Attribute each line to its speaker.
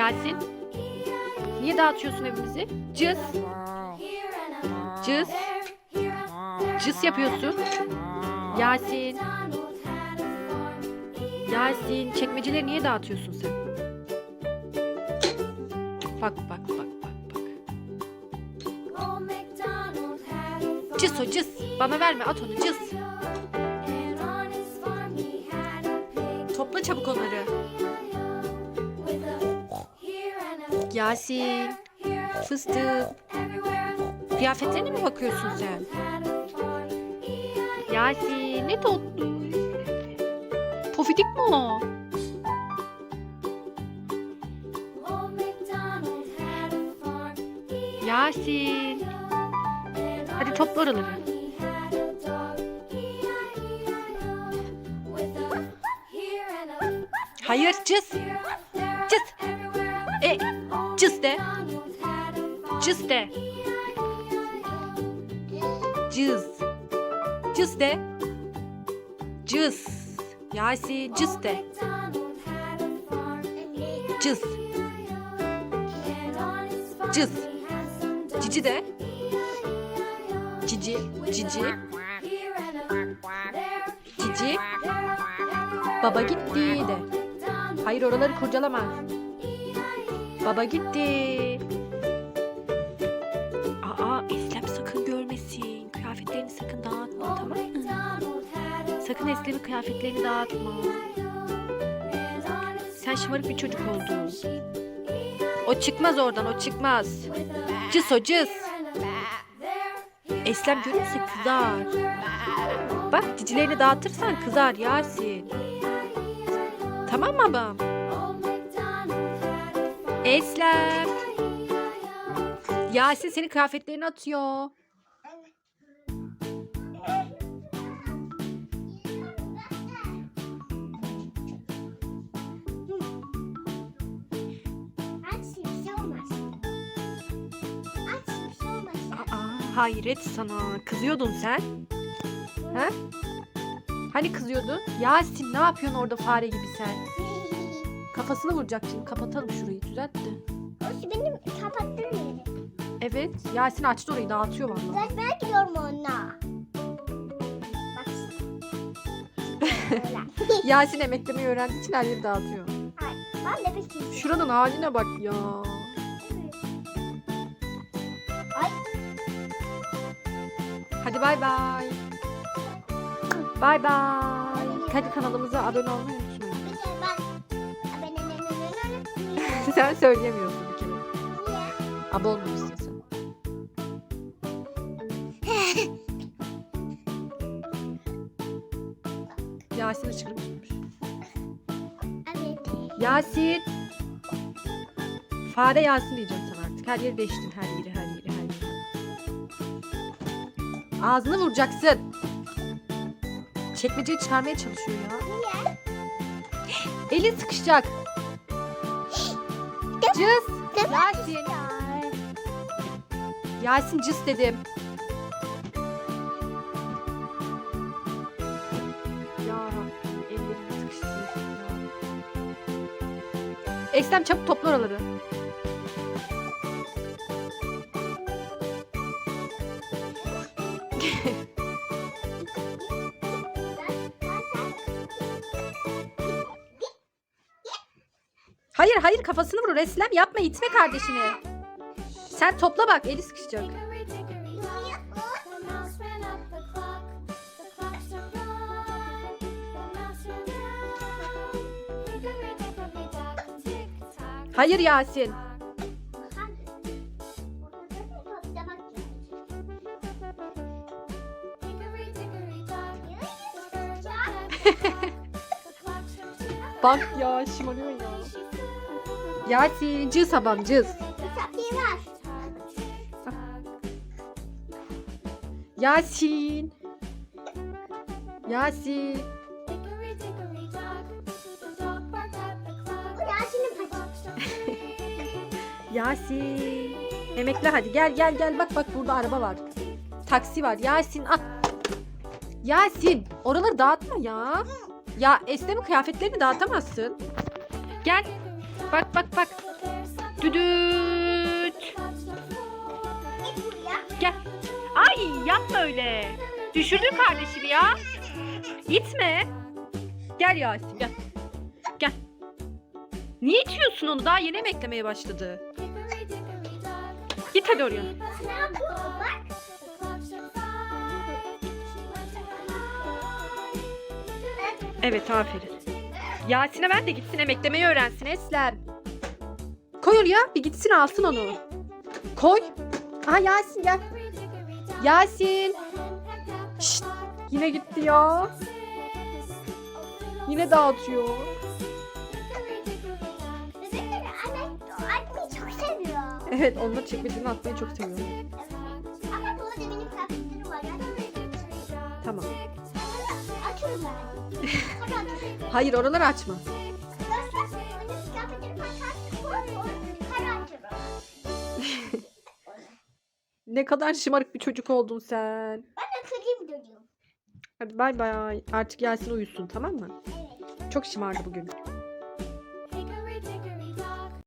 Speaker 1: Yasin. Niye dağıtıyorsun evimizi? Cız. Cız. Cız yapıyorsun. Yasin. Yasin. Çekmeceleri niye dağıtıyorsun sen? Bak bak bak bak bak. Cız o cız. Bana verme at onu cız. Topla çabuk onları. Yasin. Fıstık. Kıyafetlerine mi bakıyorsun sen? Yasin ne tatlı. Pofidik mi o? Yasin. Hadi topla oraları. Hayır cız. Cız. E. Cız de. Cız. Cız de. Cız. Yasin cız de. Cız. Cız. Cici de. Cici. Cici. Cici. Baba gitti de. Hayır oraları kurcalama. Baba gitti. Kıyafetlerini sakın dağıtma tamam mı? Sakın Eslem'in kıyafetlerini dağıtma. Sen şımarık bir çocuk oldun. O çıkmaz oradan o çıkmaz. Cız o cız. Eslem görürse kızar. Bak cicilerini dağıtırsan kızar Yasin. Tamam mı babam? Eslem. Yasin senin kıyafetlerini atıyor. Hayret sana. Kızıyordun sen. Ha? Hani kızıyordun? Yasin ne yapıyorsun orada fare gibi sen? Kafasını vuracak şimdi. Kapatalım şurayı. Düzelt de.
Speaker 2: benim kapattın yeri.
Speaker 1: Evet. Yasin açtı orayı. Dağıtıyor vallahi.
Speaker 2: Ben, ben gidiyorum onunla. Bak.
Speaker 1: Yasin emeklemeyi öğrendiği için her yeri dağıtıyor.
Speaker 2: Hayır, ben de bekliyorum.
Speaker 1: Şuranın haline bak ya. Hadi bay bay. Bay bay. Hadi kanalımıza abone olmayı unutmayın. Sen söyleyemiyorsun bir kere. Abone olmamışsın sen. Yasin.
Speaker 2: Evet.
Speaker 1: Yasin. Fare Yasin diyeceğim sana artık. Her yeri değiştin. Her yeri, Ağzını vuracaksın. Çekmeceyi çıkarmaya çalışıyor ya.
Speaker 2: Niye?
Speaker 1: Elin sıkışacak. Cız. Yasin. Yasin cız dedim. Ya Rabbim, ellerini sıkıştırıyorsun ya. Eslem çabuk topla oraları. Hayır hayır kafasını vurur Eslem yapma itme kardeşini. Sen topla bak eli sıkışacak. Hayır Yasin. Bak ya şımarıyor ya. Yasin cız babam cız. Yasin. Yasin. Yasin. Emekle hadi gel gel gel bak bak burada araba var. Taksi var. Yasin at. Yasin oraları dağıtma ya. Ya Eslem'in kıyafetlerini dağıtamazsın. Gel. Bak bak bak. Düdüt. Gel. Ay yapma öyle. Düşürdün kardeşini ya. İtme. Gel Yasin gel. Gel. Niye itiyorsun onu? Daha yeni emeklemeye başladı. Git hadi oraya. Evet aferin. Yasin'e ver de gitsin emeklemeyi öğrensin Eslem. Koy oraya bir gitsin alsın onu. Koy. Aha Yasin gel. Yasin. Şşt, yine gitti ya. Yine dağıtıyor.
Speaker 2: Bebekleri anne atmayı çok seviyor.
Speaker 1: Evet onunla çekmecini atmayı çok seviyorum. Hayır oraları açma. Ne kadar şımarık bir çocuk oldun sen.
Speaker 2: Ben de kırayım çocuğum.
Speaker 1: Hadi bay bay. Artık Yasin uyusun tamam mı?
Speaker 2: Evet.
Speaker 1: Çok şımardı bugün.